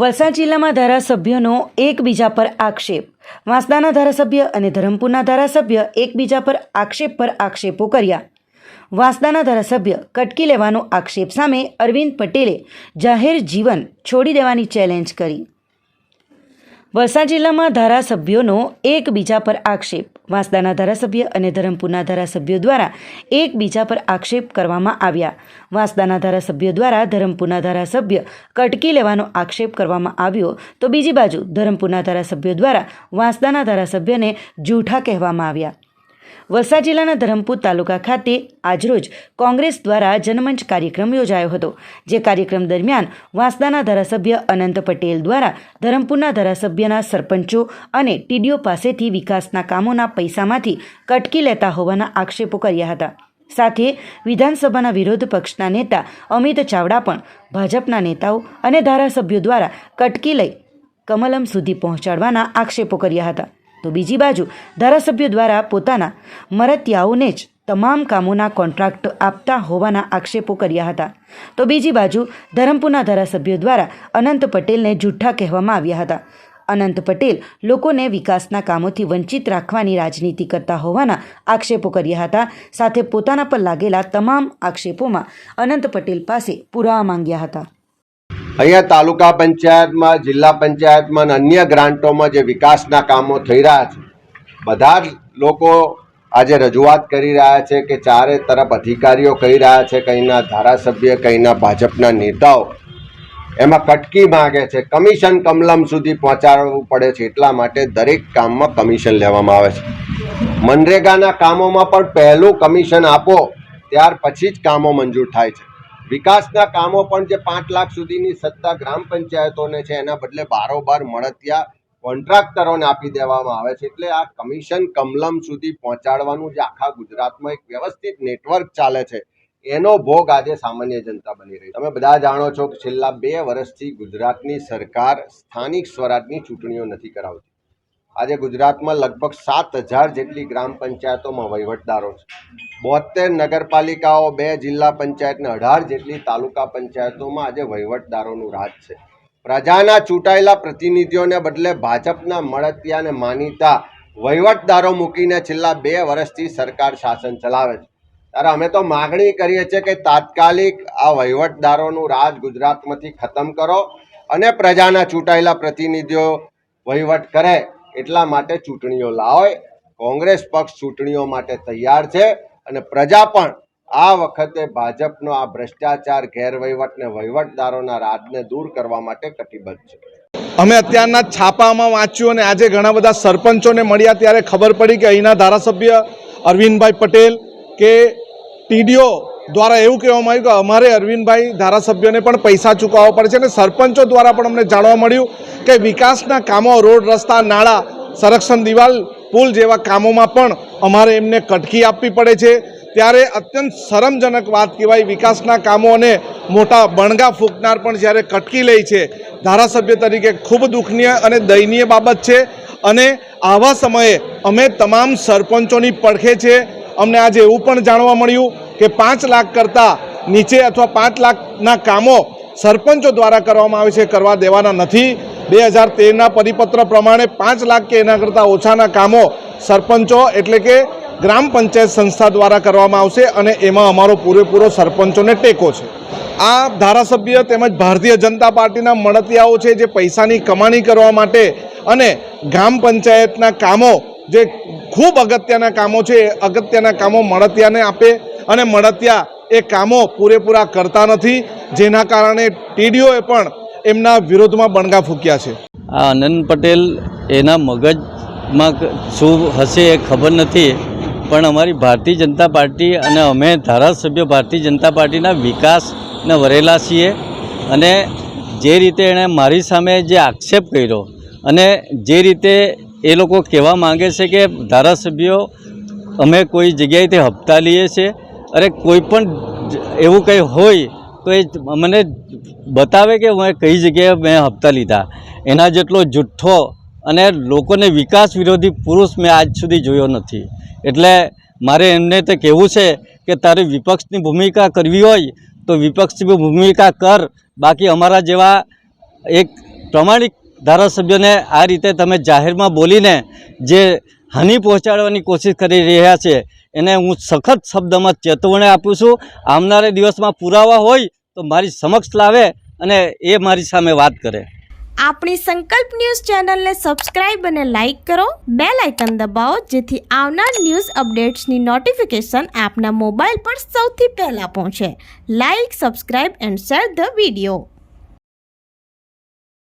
વલસાડ જિલ્લામાં ધારાસભ્યોનો એકબીજા પર આક્ષેપ. વાંસદાના ધારાસભ્ય અને ધરમપુરના ધારાસભ્ય એકબીજા પર આક્ષેપ પર આક્ષેપો કર્યા. વાંસદાના ધારાસભ્ય કટકી લેવાનો આક્ષેપ સામે અરવિંદ પટેલે જાહેર જીવન છોડી દેવાની ચેલેન્જ કરી. વલસાડ જિલ્લામાં ધારાસભ્યોનો એકબીજા પર આક્ષેપ. વાંસદાના ધારાસભ્ય અને ધરમપુરના ધારાસભ્યો દ્વારા એકબીજા પર આક્ષેપ કરવામાં આવ્યા. વાંસદાના ધારાસભ્યો દ્વારા ધરમપુરના ધારાસભ્ય કટકી લેવાનો આક્ષેપ કરવામાં આવ્યો તો બીજી બાજુ ધરમપુરના ધારાસભ્યો દ્વારા વાંસદાના ધારાસભ્યને જૂઠા કહેવામાં આવ્યા. વલસાડ જિલ્લાના ધરમપુર તાલુકા ખાતે આજરોજ કોંગ્રેસ દ્વારા જનમંચ કાર્યક્રમ યોજાયો હતો, જે કાર્યક્રમ દરમિયાન વાંસદાના ધારાસભ્ય અનંત પટેલ દ્વારા ધરમપુરના ધારાસભ્યના સરપંચો અને ટીડીઓ પાસેથી વિકાસના કામોના પૈસામાંથી કટકી લેતા હોવાના આક્ષેપો કર્યા હતા. સાથે વિધાનસભાના વિરોધ પક્ષના નેતા અમિત ચાવડા પણ ભાજપના નેતાઓ અને ધારાસભ્યો દ્વારા કટકી લઈ કમલમ સુધી પહોંચાડવાના આક્ષેપો કર્યા હતા. તો બીજી બાજુ ધારાસભ્યો દ્વારા પોતાના મરતિયાઓને જ તમામ કામોના કોન્ટ્રાક્ટ આપતા હોવાના આક્ષેપો કર્યા હતા. તો બીજી બાજુ ધરમપુરના ધારાસભ્યો દ્વારા અનંત પટેલને જૂઠ્ઠા કહેવામાં આવ્યા હતા. અનંત પટેલ લોકોને વિકાસના કામોથી વંચિત રાખવાની રાજનીતિ કરતા હોવાના આક્ષેપો કર્યા હતા. સાથે પોતાના પર લાગેલા તમામ આક્ષેપોમાં અનંત પટેલ પાસે પુરાવા માંગ્યા હતા. અહીંયા તાલુકા પંચાયતમાં, જિલ્લા પંચાયતમાં અને અન્ય ગ્રાન્ટોમાં જે વિકાસના કામો થઈ રહ્યા છે, બધા જ લોકો આજે રજૂઆત કરી રહ્યા છે કે ચારે તરફ અધિકારીઓ કહી રહ્યા છે કંઈના ધારાસભ્ય કંઈના ભાજપના નેતાઓ, એમાં કટકી માગે છે. કમિશન કમલમ સુધી પહોંચાડવું પડે છે, એટલા માટે દરેક કામમાં કમિશન લેવામાં આવે છે. મનરેગાના કામોમાં પણ પહેલું કમિશન આપો, ત્યાર પછી જ કામો મંજૂર થાય છે. વિકાસના કામો પણ જે પાંચ લાખ સુધીની સત્તા ગ્રામ પંચાયતોને છે, એના બદલે બારોબાર મળતિયા કોન્ટ્રાક્ટરોને આપી દેવામાં આવે છે. એટલે આ કમિશન કમલમ સુધી પહોંચાડવાનું જે આખા ગુજરાતમાં એક વ્યવસ્થિત નેટવર્ક ચાલે છે, એનો ભોગ આજે સામાન્ય જનતા બની રહી તમે બધા જાણો છો કે છેલ્લા બે વર્ષથી ગુજરાતની સરકાર સ્થાનિક સ્વરાજની ચૂંટણીઓ નથી કરાવતી. આજે ગુજરાતમાં લગભગ સાત હજાર જેટલી ગ્રામ પંચાયતોમાં વહીવટદારો છે. બોતેર નગરપાલિકાઓ, બે જિલ્લા પંચાયતને અઢાર જેટલી તાલુકા પંચાયતોમાં આજે વહીવટદારોનું રાજ છે. પ્રજાના ચૂંટાયેલા પ્રતિનિધિઓને બદલે ભાજપના મળતિયાને માનીતા વહીવટદારો મૂકીને છેલ્લા બે વર્ષથી સરકાર શાસન ચલાવે છે. ત્યારે અમે તો માગણી કરીએ છીએ કે તાત્કાલિક આ વહીવટદારોનું રાજ ગુજરાતમાંથી ખતમ કરો અને પ્રજાના ચૂંટાયેલા પ્રતિનિધિઓ વહીવટ કરે. એટલા માટે ચૂંટણીઓ લાવે. કોંગ્રેસ પક્ષ ચૂંટણીઓ માટે તૈયાર છે અને પ્રજા પણ આ વખતે ભાજપનો આ ભ્રષ્ટાચાર, ગેરવહીવટ ને વહીવટદારોના રાજને દૂર કરવા માટે કટિબદ્ધ છે. અમે અત્યારના છાપામાં વાંચ્યું અને આજે ઘણા બધા સરપંચોને મળ્યા ત્યારે ખબર પડી કે અહીંના ધારાસભ્ય અરવિંદભાઈ પટેલ કે ટીડીઓ દ્વારા એવું કહેવામાં આવ્યું કે અમારે અરવિંદભાઈ ધારાસભ્યોને પણ પૈસા ચૂકવવા પડે છે અને સરપંચો દ્વારા પણ અમને જાણવા મળ્યું કે વિકાસના કામો, રોડ, રસ્તા, નાળા, સંરક્ષણ દિવાલ, પુલ જેવા કામોમાં પણ અમારે એમને કટકી આપવી પડે છે. ત્યારે અત્યંત શરમજનક વાત કહેવાય વિકાસના કામો અને મોટા બણગા ફૂંકનાર પણ જ્યારે કટકી લે છે, ધારાસભ્ય તરીકે ખૂબ દુઃખનીય અને દયનીય બાબત છે. અને આવા સમયે અમે તમામ સરપંચોની પડખે છે. અમને આજે એવું પણ જાણવા મળ્યું કે પાંચ લાખ કરતાં નીચે અથવા પાંચ લાખના કામો સરપંચો દ્વારા કરવામાં આવે છે, કરવા દેવાના નથી. બે હજાર તેરના પરિપત્ર પ્રમાણે પાંચ લાખ કે એના કરતાં ઓછાના કામો સરપંચો એટલે કે ગ્રામ પંચાયત સંસ્થા દ્વારા કરવામાં આવશે અને એમાં અમારો પૂરેપૂરો સરપંચોને ટેકો છે. આ ધારાસભ્ય તેમજ ભારતીય જનતા પાર્ટીના મળતિયાઓ છે જે પૈસાની કમાણી કરવા માટે અને ગ્રામ પંચાયતના કામો જે ખૂબ અગત્યના કામો છે અગત્યના કામો મળતિયાને આપે અને મળતિયા એ કામો પૂરેપૂરા કરતા નથી, જેના કારણે ટીડીઓએ પણ એમના વિરોધમાં બણગા ફૂક્યા છે. આ આનંદ પટેલ એના મગજમાં શું હશે એ ખબર નથી, પણ અમારી ભારતીય જનતા પાર્ટી અને અમે ધારાસભ્ય ભારતીય જનતા પાર્ટીના વિકાસને વરેલા છીએ અને જે રીતે એણે મારી સામે જે આક્ષેપ કર્યો અને જે રીતે એ લોકો કહેવા માંગે છે કે ધારાસભ્યો અમે કોઈ જગ્યાએથી હપ્તા લઈએ છીએ અરે કોઈ પણ એવું કંઈ હોય તો એ મને બતાવે કે મેં કઈ જગ્યાએ મેં હપ્તા લીધા. એના જેટલો જુઠ્ઠો અને લોકોને વિકાસ વિરોધી પુરુષ મેં આજ સુધી જોયો નથી. એટલે મારે એમને તો કહેવું છે કે તારે વિપક્ષની ભૂમિકા કરવી હોય તો વિપક્ષની ભૂમિકા કર. બાકી અમારા જેવા એક પ્રમાણિક ધારાસભ્યોને આ રીતે તમે જાહેરમાં બોલીને જે હાનિ પહોંચાડવાની કોશિશ કરી રહ્યા છે એને હું સખત શબ્દમાં ચેતવણી આપું છું. આવનારા દિવસમાં પુરાવા હોય તો મારી સમક્ષ લાવે અને એ મારી સામે વાત કરે. આપણી સંકલ્પ ન્યૂઝ ચેનલને સબસ્ક્રાઇબ અને લાઇક કરો. બે લાઇકન દબાવો, જેથી આવનાર ન્યૂઝ અપડેટ્સની નોટિફિકેશન આપના મોબાઈલ પર સૌથી પહેલાં પહોંચે. Like, subscribe and share the video.